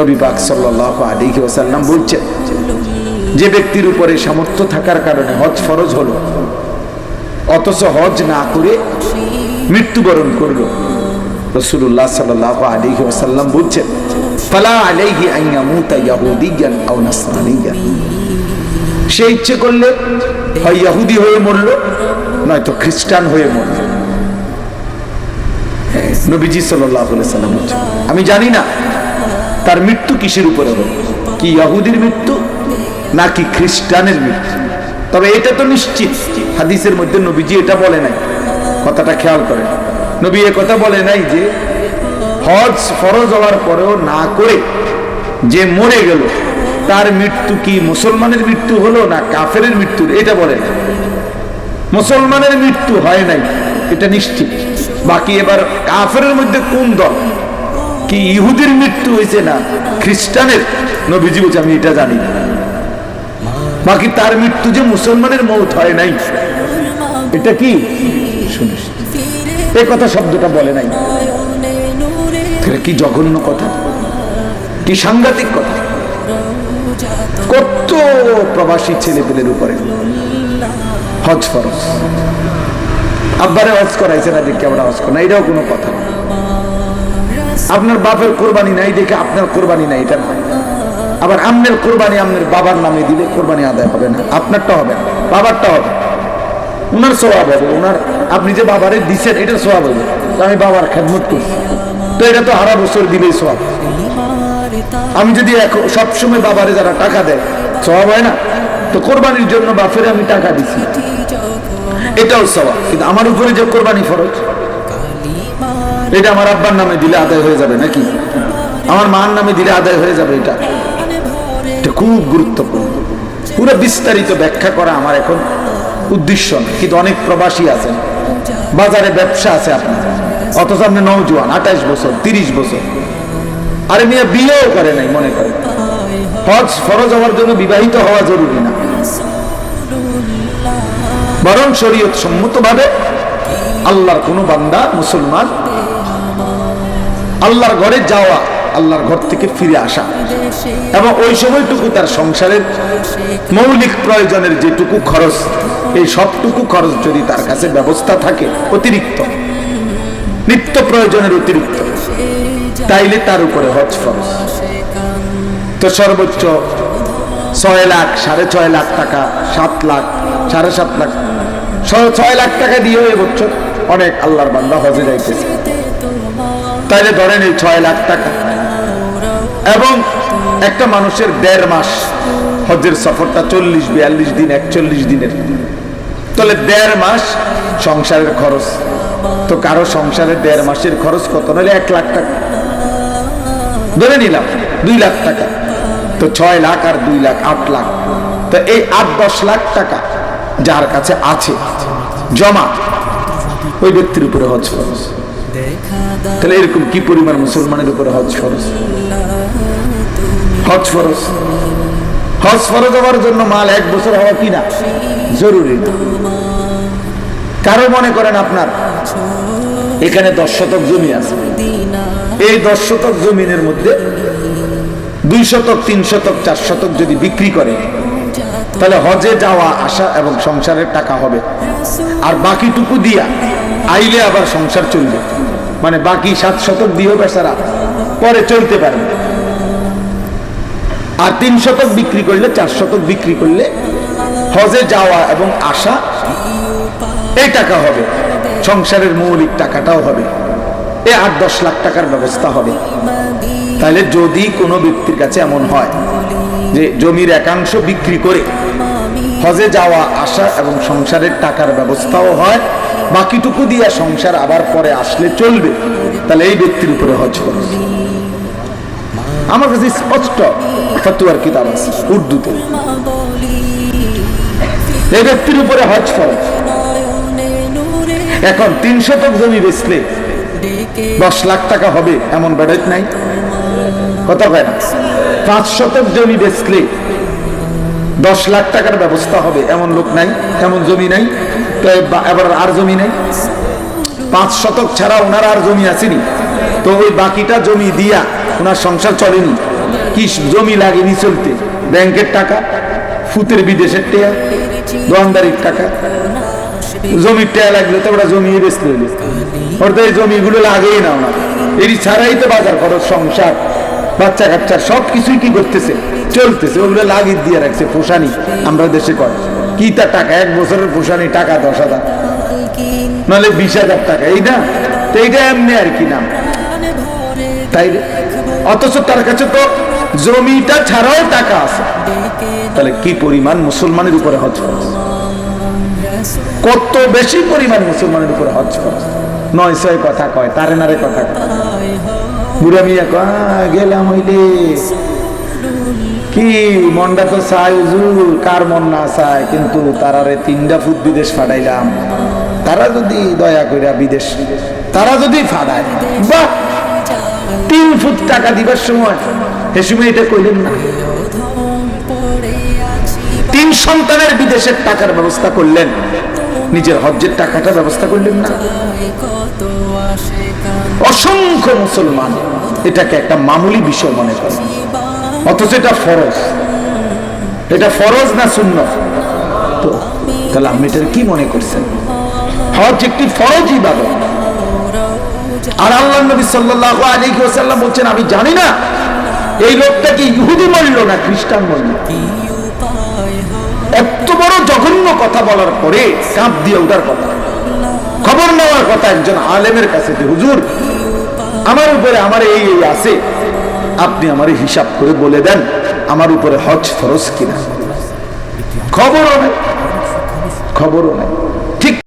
নবী পাক সাল্লাহ আলিহি ওসাল্লাম বলছেন, যে ব্যক্তির উপরে সামর্থ্য থাকার কারণে হজ ফরজ হলো, অথচ হজ না করে মৃত্যুবরণ করল। রসুল্লাহ সাল্লাহ আলিহি ওসাল্লাম বলছেন, ফালা আলাইহি আইয়ামুতা ইয়াহুদিয়ান আও নাসরানিয়ান। সে ইচ্ছে করলে হয় ইয়াহুদি হয়ে মরল, নয়তো খ্রিস্টান হয়ে মরল। নবীজি সাল্লাহ সাল্লাম বলছেন, আমি জানি না তার মৃত্যু কিসের উপরে হবে? কি ইয়াহুদির মৃত্যু নাকি খ্রিস্টানের মৃত্যু? তবে এটা তো নিশ্চিত। হাদিসের মধ্যে নবীজি এটা বলে নাই। কথাটা খেয়াল করেন নবী এ কথা বলে নাই যে, হজ ফরজ হওয়ার পরেও না করে যে মরে গেল, তার মৃত্যু কি মুসলমানের মৃত্যু হলো না কাফের মৃত্যু? এটা বলে না মুসলমানের মৃত্যু হয় নাই। এটা নিশ্চিত। বাকি এবার কাফের মধ্যে কোন দল? কি ইহুদের মৃত্যু হয়েছে না? খ্রিস্টানের? নবীজি বলছে, আমি এটা জানি না। বাকি তার মৃত্যু যে মুসলমানের মৌত হয় নাই, এটা কি? এই কথা শব্দটা বলে নাই। কি জঘন্য কথা? কি সাংঘাতিক কথা? কত প্রবাসী ছেলেপেলের উপরে। হজ ফরজ। আব্বারে হজ করাইছে না, দেখে আমরা হজ করা এটাও কোনো কথা না। আপনার বাপের কোরবানি নাই দেখে আপনার কোরবানি নাই, এটা নয় আবার আমনের কোরবানি আমনের বাবার নামে দিলে কোরবানি আদায় হবে না। আপনারটা হবে না, বাবারটা হবে উনার স্বভাব হবে, উনার আপনি যে বাবারে দিচ্ছেন এটা স্বভাব হবে। আমি বাবার খেদমত করছি তো এটা তো হারা বছর দিলেই স্বভাব আমি যদি এখন সবসময় বাবারে যারা টাকা দেয় স্বভাব হয় না? তো কোরবানির জন্য বাপের আমি টাকা দিছি। এটাও স্বভাব কিন্তু আমার উপরে যে কোরবানি ফরজ এটা আমার আব্বার নামে দিলে আদায় হয়ে যাবে নাকি? আমার মার নামে দিলে আদায় হয়ে যাবে এটা। এটা খুব গুরুত্বপূর্ণ। পুরো বিস্তারিত ব্যাখ্যা করা আমার এখন উদ্দেশ্য না, কিন্তু অনেক প্রবাসী আছেন। বাজারে ব্যবসা আছে আপনার। অথচ আপনি নৌজোয়ান আঠাইশ বছর, তিরিশ বছর। আরে মেয়ে, বিয়েও করে নাই, মনে করে। হজ ফরজ হওয়ার জন্য বিবাহিত হওয়া জরুরি না। বরং শরীয়ত সম্মতভাবে আল্লাহর কোনো বান্দা মুসলমান আল্লাহর ঘরে যাওয়া, আল্লাহর ঘর থেকে ফিরে আসা। এবং ওই সময়টুকু তার সংসারের মৌলিক প্রয়োজনের যেটুকু খরচ, এই সবটুকু খরচ যদি তার কাছে ব্যবস্থা থাকে, অতিরিক্ত। নিত্য প্রয়োজনের অতিরিক্ত। তাইলে তার উপরে হজ ফরজ। তো সর্বোচ্চ ছয় লাখ, সাড়ে ছয় লাখ টাকা, সাত লাখ, সাড়ে সাত লাখ ছয় লাখ টাকা দিয়েও এবছর অনেক আল্লাহর বান্দা হজে যাইতেছে। তাইলে ধরেন এই ছয় লাখ টাকা। এবং একটা মানুষের দেড় মাস হজের সফরটা চল্লিশ, বিয়াল্লিশ দিন, একচল্লিশ দিনের। তাহলে দেড় মাস সংসারের খরচ। তো কারও সংসারের দেড় মাসের খরচ কত? নাহলে এক লাখ টাকা। ধরে নিলাম, দুই লাখ টাকা। তো ছয় লাখ আর দুই লাখ, আট লাখ। তো এই আট, দশ লাখ টাকা যার কাছে আছে, জমা, ওই ব্যক্তির উপরে হজ খরচ। তাহলে এরকম কি পরিমাণ মুসলমানের উপরে হজ ফরজ? হজ ফরজ? হজ ফরজ হওয়ার জন্য মাল এক বছর হওয়া কি না? জরুরি কারও মনে করেন আপনার, এখানে দশ শতক জমি আছে। এই দশ শতক জমিনের মধ্যে দুই শতক, তিন শতক, চার শতক যদি বিক্রি করে, তাহলে হজে যাওয়া, আসা এবং সংসারের টাকা হবে। আর বাকিটুকু দিয়া আইলে আবার সংসার চলবে। মানে বাকি সাত শতক দিয়েও বেচারা পরে চলতে পারবে আর তিন শতক বিক্রি করলে, চার শতক বিক্রি করলে হজে যাওয়া এবং আসা, এই টাকা হবে। সংসারের মৌলিক টাকাটাও হবে। এ আট দশ লাখ টাকার ব্যবস্থা হবে। তাহলে যদি কোনো ব্যক্তির কাছে এমন হয় যে জমির একাংশ বিক্রি করে হজে যাওয়া, আসা এবং সংসারের টাকার ব্যবস্থাও হয় বাকিটুকু দিয়ে সংসার আবার পরে আসলে চলবে। তাহলে এই ব্যক্তির উপরে হজ খরচ আমার কাছে স্পষ্ট ফতুয়ার কিতাব আছে, উর্দুতে। এই ব্যক্তির উপরে হজ খরচ এখন তিন শতক জমি বেচলে দশ লাখ টাকা হবে, এমন বেড়াইত নাই। কত হয় না? পাঁচ শতক জমি বেচলে দশ লাখ টাকার ব্যবস্থা হবে, এমন লোক নাই, এমন জমি নাই। আর জমি নাই। পাঁচ শতক ছাড়া ওনার আর জমি আসেনি। তো ওই বাকিটা জমি দিয়া ওনার সংসার চলেনি। কি জমি লাগেনি চলতে। ব্যাংকের টাকা, ফুতের বিদেশের টেয়া, দোয়ানদারির টাকা। জমির টেয়া লাগলে তো ওরা জমি বেচতে হইলে। তো এই জমিগুলো লাগেই না ওনার। এরই ছাড়াই তো বাজার খরচ, সংসার বাচ্চা কাচ্চা সব কিছুই কি করতেছে? চলতেছে। ওগুলো লাগিয়ে দিয়ে রাখছে পোষানি। আমরা দেশে কয়। কি তার টাকা? এক বছরের পোষানি টাকা, দশ হাজার। নাহলে বিশ হাজার টাকা, এই না? তো এইটা এমনি আর কি নাম? তাই অথচ তার কাছে তো জমিটা ছাড়াও টাকা আছে। তাহলে কি পরিমাণ মুসলমানের উপরে হজ খরচ কত বেশি পরিমাণ মুসলমানের উপরে হজ খরচ নয় ছয় কথা কয়, তারে নারে কথা কয়। বুড়া মিয়া কয় গেলাম হইলে কি মনটা তো চাই হুজুর, কার মন না চায়? কিন্তু তারারে তিনটা ফুট বিদেশ ফাটাইলাম। তারা যদি দয়া কইরা বিদেশ, তারা যদি ফাটায়, বাহ! তিন ফুট টাকা দিবার সময় সে সময় এটা কইলেন না। তিন সন্তানের বিদেশের টাকার ব্যবস্থা করলেন, নিজের হজ্জের টাকাটা ব্যবস্থা করলেন না। অসংখ্য মুসলমান এটাকে একটা মামুলি বিষয় মনে করে। অথচ এটা ফরজ। এটা ফরজ না শূন্য তো, তাহলে আপনি এটা কি মনে করছেন? হজ একটি ফরজ ইবাদত। আর আল্লাহ নবী সাল্লাল্লাহু আলাইহি ওয়াসাল্লাম বলছেন, আমি জানি না এই লোকটা কি ইহুদি মরল না খ্রিস্টান মরল এত বড় জঘন্য কথা বলার পরে কাঁপ দিয়ে ওঠার কথা। খবর নেওয়ার কথা একজন আলেমের কাছে হুজুর, আমার উপরে আমার এই আছে আপনি আমার হিসাব করে বলে দেন, আমার উপরে হজ ফরজ কিনা? খবরও নেই। খবরও নেই।